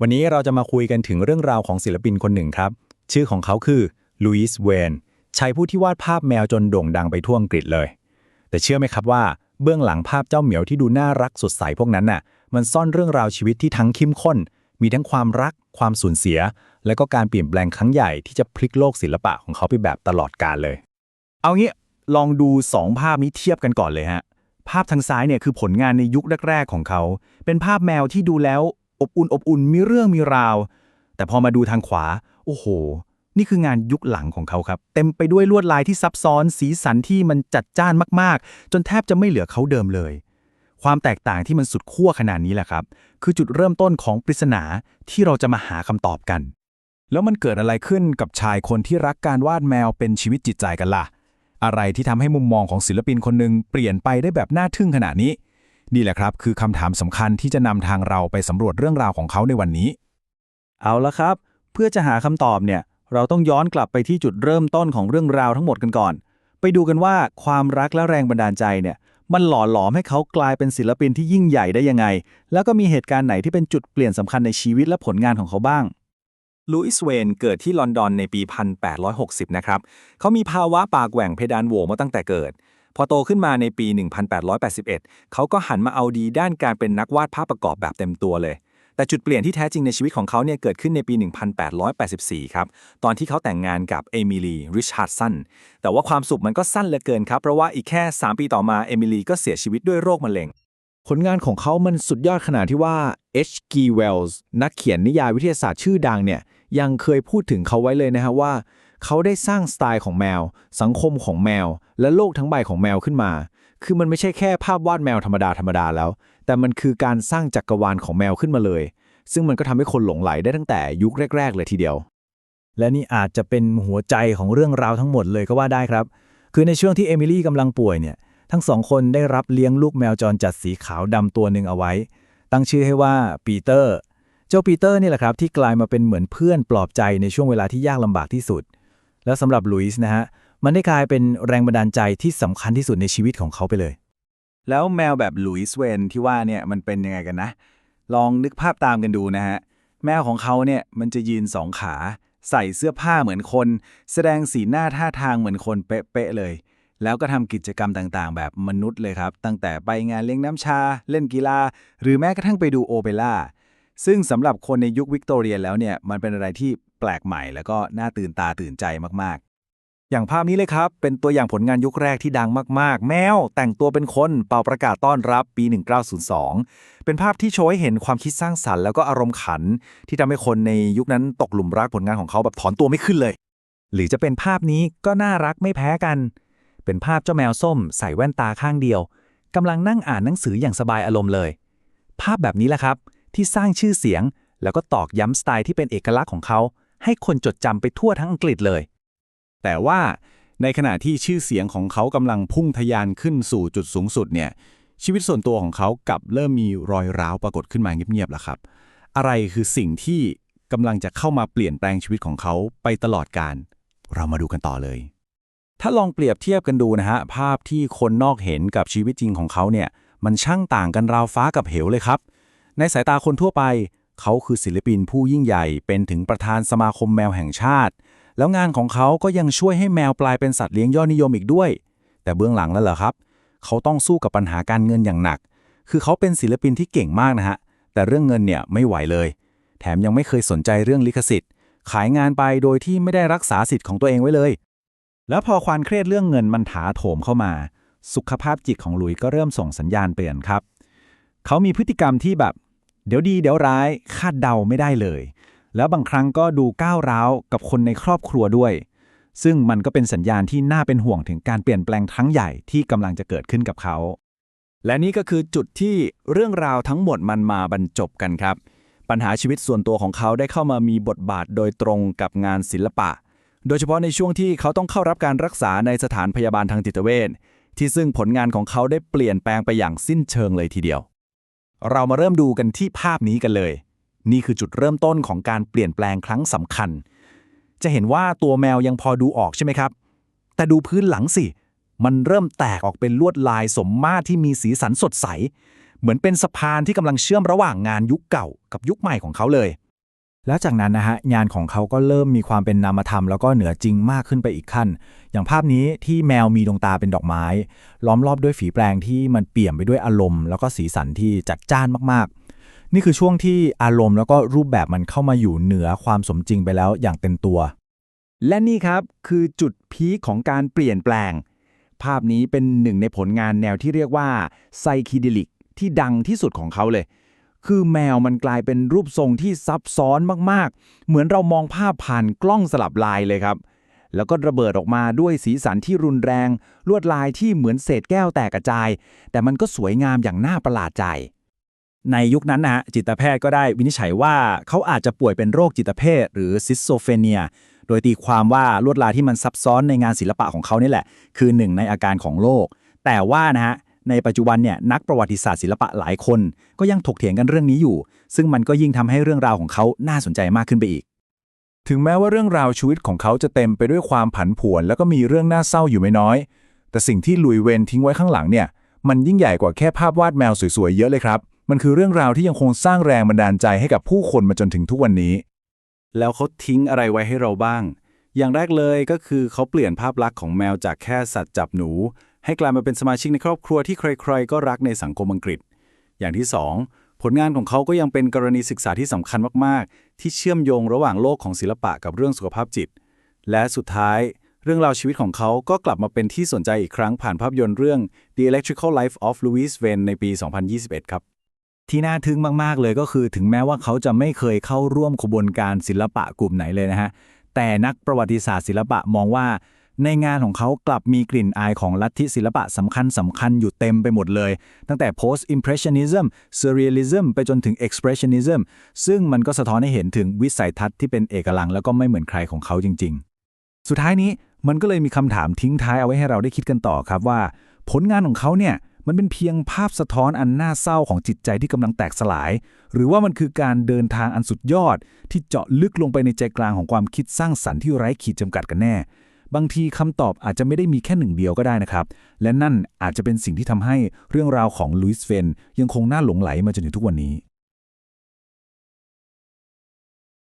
วันนี้เราจะมาคุยกันถึงเรื่องราวของศิลปินคนหนึ่งครับ ชื่อของเขาคือลุยส์เวนชายผู้ที่วาดภาพแมวจนโด่งดังไปทั่วอังกฤษเลย แต่เชื่อไหมครับว่าเบื้องหลังภาพเจ้าเหมียวที่ดูน่ารักสดใสพวกนั้นน่ะ มันซ่อนเรื่องราวชีวิตที่ทั้งเข้มข้น มีทั้งความรัก ความสูญเสีย และก็การเปลี่ยนแปลงครั้งใหญ่ที่จะพลิกโลกศิลปะของเขาไปแบบตลอดกาลเลย เอางี้ลองดูสองภาพนี้เทียบกันก่อนเลยฮะ ภาพทางซ้ายเนี่ยคือผลงานในยุคแรก ๆ ของเขา เป็นภาพแมวที่ดูแล้ว อบอุ่นอบอุ่นมีเรื่องมีราว แต่พอมาดูทางขวา โอ้โห นี่คืองานยุคหลังของเขาครับ เต็มไปด้วยลวดลายที่ซับซ้อน สีสันที่มันจัดจ้านมากๆ จนแทบจะไม่เหลือเขาเดิมเลย ความแตกต่างที่มันสุดขั้วขนาดนี้แหละครับ คือจุดเริ่มต้นของปริศนาที่เราจะมาหาคำตอบกัน แล้วมันเกิดอะไรขึ้นกับชายคนที่รักการวาดแมวเป็นชีวิตจิตใจกันล่ะ อะไรที่ทำให้มุมมองของศิลปินคนหนึ่งเปลี่ยนไปได้แบบน่าทึ่งขนาดนี้ นี่แหละครับ คือคำถามสำคัญที่จะนำทางเราไปสำรวจเรื่องราวของเขาในวันนี้ เอาละครับ เพื่อจะหาคำตอบเนี่ย เราต้องย้อนกลับไปที่จุดเริ่มต้นของเรื่องราวทั้งหมดกันก่อน ไปดูกันว่าความรักและแรงบันดาลใจเนี่ยมันหล่อหลอมให้เขากลายเป็นศิลปินที่ยิ่งใหญ่ได้ยังไง แล้วก็มีเหตุการณ์ไหนที่เป็นจุดเปลี่ยนสำคัญในชีวิตและผลงานของเขาบ้างลุยส์เวนเกิดที่ลอนดอนในปี 1860 นะครับ เขามีภาวะปากแหว่งเพดานโหวมาตั้งแต่เกิด พอโตขึ้นมาในปี 1881 เขาก็หันมาเอาดีด้านการเป็นนักวาดภาพประกอบแบบเต็มตัวเลย แต่จุดเปลี่ยนที่แท้จริงในชีวิตของเขาเนี่ยเกิดขึ้นในปี 1884 ครับ ตอนที่เขาแต่งงานกับเอมิลีริชาร์ดสัน แต่ว่าความสุขมันก็สั้นเหลือเกินครับ เพราะว่าอีกแค่ 3 ปีต่อมาเอมิลีก็เสียชีวิตด้วยโรคมะเร็งผลงานของเขามันสุดยอดขนาดที่ว่า H.G. Wells นักเขียนนิยายวิทยาศาสตร์ชื่อดังเนี่ย ยังเคยพูดถึงเขาไว้เลยนะฮะว่า เขาได้สร้างสไตล์ของแมว สังคมของแมว และโลกทั้งใบของแมวขึ้นมา คือมันไม่ใช่แค่ภาพวาดแมวธรรมดาธรรมดาแล้ว แต่มันคือการสร้างจักรวาลของแมวขึ้นมาเลย ซึ่งมันก็ทำให้คนหลงไหลได้ตั้งแต่ยุคแรก ๆ เลยทีเดียว และนี่อาจจะเป็นหัวใจของเรื่องราวทั้งหมดเลยก็ว่าได้ครับ คือในช่วงที่เอมิลี่กำลังป่วยเนี่ยทั้งสองคนได้รับเลี้ยงลูกแมวจรจัดสีขาวดำตัวหนึ่งเอาไว้ ตั้งชื่อให้ว่าปีเตอร์ เจ้าปีเตอร์นี่แหละครับที่กลายมาเป็นเหมือนเพื่อนปลอบใจในช่วงเวลาที่ยากลำบากที่สุด แล้วสำหรับลุยส์นะฮะ มันได้กลายเป็นแรงบันดาลใจที่สำคัญที่สุดในชีวิตของเขาไปเลย แล้วแมวแบบลุยส์เวนที่ว่าเนี่ยมันเป็นยังไงกันนะ ลองนึกภาพตามกันดูนะฮะ แมวของเขาเนี่ยมันจะยืนสองขา ใส่เสื้อผ้าเหมือนคน แสดงสีหน้าท่าทางเหมือนคนเป๊ะๆเลย แล้วก็ทำกิจกรรมต่างๆ แบบมนุษย์เลยครับ ตั้งแต่ไปงานเลี้ยงน้ำชา เล่นกีฬา หรือแม้กระทั่งไปดูโอเปร่า ซึ่งสำหรับคนในยุควิกตอเรียแล้วเนี่ยมันเป็นอะไรที่แปลกใหม่ แล้วก็น่าตื่นตาตื่นใจมากๆ อย่างภาพนี้เลยครับ เป็นตัวอย่างผลงานยุคแรกที่ดังมากๆ แมวแต่งตัวเป็นคนเป่าประกาศต้อนรับปี 1902 เป็นภาพที่โชว์ให้เห็นความคิดสร้างสรรค์แล้วก็อารมณ์ขัน ที่ทำให้คนในยุคนั้นตกหลุมรักผลงานของเขาแบบถอนตัวไม่ขึ้นเลย หรือจะเป็นภาพนี้ก็น่ารักไม่แพ้กัน เป็นภาพเจ้าแมวส้ม ใส่แว่นตาข้างเดียวกำลังนั่งอ่านหนังสืออย่างสบายอารมณ์เลย ภาพแบบนี้แหละครับ ที่สร้างชื่อเสียง แล้วก็ตอกย้ำสไตล์ที่เป็นเอกลักษณ์ของเขา ให้คนจดจำไปทั่วทั้งอังกฤษเลย แต่ว่าในขณะที่ชื่อเสียงของเขากำลังพุ่งทะยานขึ้นสู่จุดสูงสุดเนี่ยชีวิตส่วนตัวของเขากลับเริ่มมีรอยร้าวปรากฏขึ้นมาเงียบๆแล้วครับ อะไรคือสิ่งที่กำลังจะเข้ามาเปลี่ยนแปลงชีวิตของเขาไปตลอดการ เรามาดูกันต่อเลย ถ้าลองเปรียบเทียบกันดูนะฮะภาพที่คนนอกเห็นกับชีวิตจริงของเขาเนี่ยมันช่างต่างกันราวฟ้ากับเหวเลยครับ ในสายตาคนทั่วไป เขาคือศิลปินผู้ยิ่งใหญ่เป็นถึงประธานสมาคมแมวแห่งชาติ แล้วงานของเขาก็ยังช่วยให้แมวกลายเป็นสัตว์เลี้ยงยอดนิยมอีกด้วย แต่เบื้องหลังแล้วเหรอครับ เขาต้องสู้กับปัญหาการเงินอย่างหนัก คือเขาเป็นศิลปินที่เก่งมากนะฮะแต่เรื่องเงินเนี่ยไม่ไหวเลย แถมยังไม่เคยสนใจเรื่องลิขสิทธิ์ ขายงานไปโดยที่ไม่ได้รักษาสิทธิ์ของตัวเองไว้เลย แล้วพอความเครียดเรื่องเงินมันถาโถมเข้ามา สุขภาพจิตของหลุยก็เริ่มส่งสัญญาณเปลี่ยนครับ เขามีพฤติกรรมที่แบบ เดี๋ยวดีเดี๋ยวร้ายคาดเดาไม่ได้เลย แล้วบางครั้งก็ดูก้าวร้าวกับคนในครอบครัวด้วย ซึ่งมันก็เป็นสัญญาณที่น่าเป็นห่วงถึงการเปลี่ยนแปลงครั้งใหญ่ที่กำลังจะเกิดขึ้นกับเขา และนี่ก็คือจุดที่เรื่องราวทั้งหมดมันมาบรรจบกันครับ ปัญหาชีวิตส่วนตัวของเขาได้เข้ามามีบทบาทโดยตรงกับงานศิลปะ โดยเฉพาะในช่วงที่เขาต้องเข้ารับการรักษาในสถานพยาบาลทางจิตเวชที่ซึ่งผลงานของเขาได้เปลี่ยนแปลงไปอย่างสิ้นเชิงเลยทีเดียว เรามาเริ่มดูกันที่ภาพนี้กันเลย นี่คือจุดเริ่มต้นของการเปลี่ยนแปลงครั้งสำคัญ จะเห็นว่าตัวแมวยังพอดูออกใช่ไหมครับ แต่ดูพื้นหลังสิ มันเริ่มแตกออกเป็นลวดลายสมมาตรที่มีสีสันสดใส เหมือนเป็นสะพานที่กำลังเชื่อมระหว่างงานยุคเก่ากับยุคใหม่ของเขาเลย แล้วจากนั้นนะฮะงานของเขาก็เริ่มมีความเป็นนามธรรม แล้วก็เหนือจริงมากขึ้นไปอีกขั้น อย่างภาพนี้ที่แมวมีดวงตาเป็นดอกไม้ ล้อมรอบด้วยฝีแปรงที่มันเปี่ยมไปด้วยอารมณ์ แล้วก็สีสันที่จัดจ้านมากๆ นี่คือช่วงที่อารมณ์แล้วก็รูปแบบมันเข้ามาอยู่เหนือความสมจริงไปแล้วอย่างเต็มตัว และนี่ครับคือจุดพีคของการเปลี่ยนแปลง ภาพนี้เป็นหนึ่งในผลงานแนวที่เรียกว่าไซคิเดลิกที่ดังที่สุดของเขาเลย คือแมวมันกลายเป็นรูปทรงที่ซับซ้อนมากๆ เหมือนเรามองภาพผ่านกล้องสลับลายเลยครับ แล้วก็ระเบิดออกมาด้วยสีสันที่รุนแรง ลวดลายที่เหมือนเศษแก้วแตกกระจาย แต่มันก็สวยงามอย่างน่าประหลาดใจ ในยุคนั้นนะฮะจิตแพทย์ก็ได้วินิจฉัยว่าเขาอาจจะป่วยเป็นโรคจิตเภทหรือซิสโซเฟเนีย โดยตีความว่าลวดลายที่มันซับซ้อนในงานศิลปะของเขานี่แหละ คือหนึ่งในอาการของโรคแต่ว่านะฮะ ในปัจจุบันเนี่ยนักประวัติศาสตร์ศิลปะหลายคน ก็ยังถกเถียงกันเรื่องนี้อยู่ ซึ่งมันก็ยิ่งทำให้เรื่องราวของเขาน่าสนใจมากขึ้นไปอีก ถึงแม้ว่าเรื่องราวชีวิตของเขาจะเต็มไปด้วยความผันผวน แล้วก็มีเรื่องน่าเศร้าอยู่ไม่น้อย แต่สิ่งที่ลุยเวนทิ้งไว้ข้างหลังเนี่ยมันยิ่งใหญ่กว่าแค่ภาพวาดแมวสวยๆเยอะเลยครับ มันคือเรื่องราวที่ยังคงสร้างแรงบันดาลใจให้กับผู้คนมาจนถึงทุกวันนี้ แล้วเขาทิ้งอะไรไว้ให้เราบ้าง อย่างแรกเลยก็คือเขาเปลี่ยนภาพลักษณ์ของแมวจากแค่สัตว์จับหนู ให้กลายมาเป็นสมาชิกในครอบครัวที่ใครๆ ก็รักในสังคมอังกฤษ อย่างที่สองผลงานของเขาก็ยังเป็นกรณีศึกษาที่สำคัญมากๆ ที่เชื่อมโยงระหว่างโลกของศิลปะกับเรื่องสุขภาพจิต และสุดท้าย เรื่องราวชีวิตของเขาก็กลับมาเป็นที่สนใจอีกครั้งผ่านภาพยนตร์เรื่อง The Electrical Life of Louis Wayne ในปี 2021 ครับที่น่าทึ่งมาก ๆ เลยก็คือถึงแม้ว่าเขาจะไม่เคยเข้าร่วมขบวนการศิลปะกลุ่มไหนเลยนะฮะ แต่นักประวัติศาสตร์ศิลปะมองว่า ในงานของเขากลับมีกลิ่นอายของลัทธิศิลปะสำคัญสำคัญอยู่เต็มไปหมดเลย ตั้งแต่ post impressionism surrealism ไปจนถึง expressionism ซึ่งมันก็สะท้อนให้เห็นถึงวิสัยทัศน์ที่เป็นเอกลักษณ์แล้วก็ไม่เหมือนใครของเขาจริง ๆ สุดท้ายนี้มันก็เลยมีคำถามทิ้งท้ายเอาไว้ให้เราได้คิดกันต่อครับว่า ผลงานของเขาเนี่ยมันเป็นเพียงภาพสะท้อนอันน่าเศร้าของจิตใจที่กำลังแตกสลาย หรือว่ามันคือการเดินทางอันสุดยอด ที่เจาะลึกลงไปในใจกลางของความคิดสร้างสรรค์ที่ไร้ขีดจำกัดกันแน่ บางทีคำตอบอาจจะไม่ได้มีแค่หนึ่งเดียวก็ได้นะครับ และนั่นอาจจะเป็นสิ่งที่ทำให้เรื่องราวของลุยส์เฟนยังคงน่าหลงไหลมาจนถึงทุกวันนี้